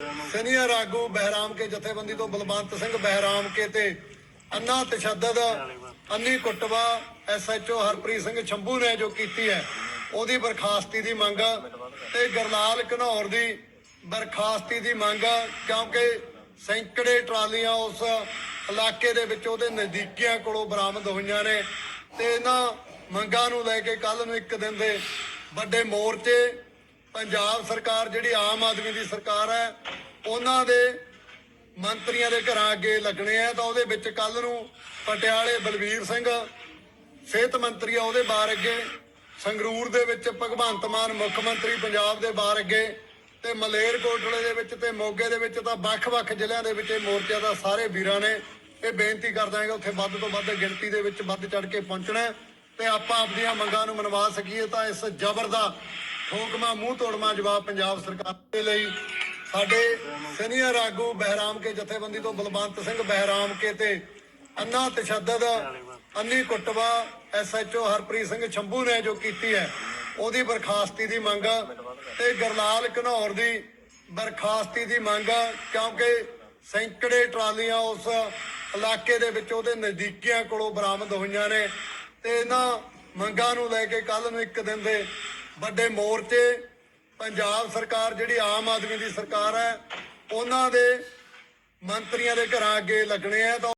Senior ਆਗੂ ਬਹਿਰਾਮ ਕੇ ਜਥੇਬੰਦੀ ਤੋਂ ਬਲਵੰਤ ਸਿੰਘ ਬਹਿਰਾਮ ਕੇ ਤੇ ਅੰਨਾ ਤਸ਼ੱਦਦ, ਅੰਨੀ ਕੁੱਟਵਾ ਐਸਐਚਓ ਹਰਪ੍ਰੀਤ ਸਿੰਘ ਸ਼ੰਭੂ ਨੇ ਜੋ ਕੀਤੀ ਹੈ, ਉਹਦੀ ਬਰਖਾਸਤੀ ਦੀ ਮੰਗ ਤੇ ਗਰਲਾਲ ਘਨੌਰ ਦੀ ਬਰਖਾਸਤੀ ਦੀ ਮੰਗ, ਕਿਉਂਕਿ ਸੈਂਕੜੇ ਟਰਾਲੀਆਂ ਉਸ ਇਲਾਕੇ ਦੇ ਵਿੱਚ ਉਹਦੇ ਨਜ਼ਦੀਕੀਆਂ ਕੋਲੋਂ ਬਰਾਮਦ ਹੋਈਆਂ ਨੇ ਤੇ ਇਹਨਾਂ ਮੰਗਾਂ ਨੂੰ ਲੈ ਕੇ ਕੱਲ ਨੂੰ ਇੱਕ ਦਿਨ ਦੇ ਵੱਡੇ ਮੋਰਚੇ ਪੰਜਾਬ ਸਰਕਾਰ ਜਿਹੜੀ ਆਮ ਆਦਮੀ ਦੀ ਸਰਕਾਰ ਹੈ, ਉਹਨਾਂ ਦੇ ਮੰਤਰੀਆਂ ਦੇ ਘਰਾਂ ਅੱਗੇ ਲੱਗਣੇ ਆ, ਤਾਂ ਉਹਦੇ ਵਿੱਚ ਕੱਲ ਨੂੰ ਪਟਿਆਲੇ ਬਲਵੀਰ ਸਿੰਘ, ਸਿਹਤ ਮੰਤਰੀ ਆ ਉਹਦੇ ਬਾਰ ਅੱਗੇ, ਸੰਗਰੂਰ ਦੇ ਵਿੱਚ ਭਗਵੰਤ ਮਾਨ ਮੁੱਖ ਮੰਤਰੀ ਪੰਜਾਬ ਦੇ ਬਾਰ ਅੱਗੇ, ਤੇ ਮਲੇਰਕੋਟਲੇ ਦੇ ਵਿੱਚ ਤੇ ਮੋਗੇ ਦੇ ਵਿੱਚ ਤਾਂ ਵੱਖ-ਵੱਖ ਜ਼ਿਲ੍ਹਿਆਂ ਦੇ ਵਿੱਚ ਇਹ ਮੋਰਚਿਆਂ ਦਾ ਸਾਰੇ ਵੀਰਾਂ ਨੇ ਇਹ ਬੇਨਤੀ ਕਰਦਾ ਹੈਗਾ, ਉੱਥੇ ਵੱਧ ਤੋਂ ਵੱਧ ਗਿਣਤੀ ਦੇ ਵਿੱਚ ਵੱਧ ਚੜ ਕੇ ਪਹੁੰਚਣਾ ਤੇ ਆਪਾਂ ਆਪਣੀਆਂ ਮੰਗਾਂ ਨੂੰ ਮਨਵਾ ਸਕੀਏ ਤਾਂ ਇਸ ਜ਼ਬਰ ਦਾ ਠੋਕਮਾ ਮੂੰਹ ਤੋੜਮਾ ਜਵਾਬ ਪੰਜਾਬ ਸਰਕਾਰ ਦੇ ਲਈ। ਸਾਡੇ ਸੀਨੀਅਰ ਆਗੂ ਬਹਿਰਾਮ ਕੇ, ਜਥੇਬੰਦੀ ਤੋਂ ਬਲਵੰਤ ਸਿੰਘ ਬਹਿਰਾਮ ਕੇ ਤੇ ਅੰਨਾ ਤਸ਼ੱਦਦ, ਅੰਨੀ ਕੁੱਟਵਾ, ਐਸਐਚਓ ਹਰਪ੍ਰੀਤ ਸਿੰਘ ਸ਼ੰਭੂ ਨੇ ਜੋ ਕੀਤੀ ਹੈ, ਉਹਦੀ ਬਰਖਾਸਤੀ ਦੀ ਮੰਗ ਤੇ ਗਰਲਾਲ ਘਨੌਰ ਦੀ ਬਰਖਾਸਤੀ ਦੀ ਮੰਗ, ਕਿਉਂਕਿ ਸੈਂਕੜੇ ਟਰਾਲੀਆਂ ਉਸ ਇਲਾਕੇ ਦੇ ਵਿੱਚ ਉਹਦੇ ਨਜ਼ਦੀਕੀਆਂ ਕੋਲੋਂ ਬਰਾਮਦ ਹੋਈਆਂ ਨੇ ਤੇ ਇਹਨਾਂ ਮੰਗਾਂ ਨੂੰ ਲੈ ਕੇ ਕੱਲ ਨੂੰ ਇੱਕ ਦਿਨ ਦੇ ਵੱਡੇ ਮੋਰਚੇ, ਪੰਜਾਬ ਸਰਕਾਰ ਜਿਹੜੀ ਆਮ ਆਦਮੀ ਦੀ ਸਰਕਾਰ ਹੈ, ਉਹਨਾਂ ਦੇ ਮੰਤਰੀਆਂ ਦੇ ਘਰਾਂ ਅੱਗੇ ਲੱਗਣੇ ਆ ਤਾਂ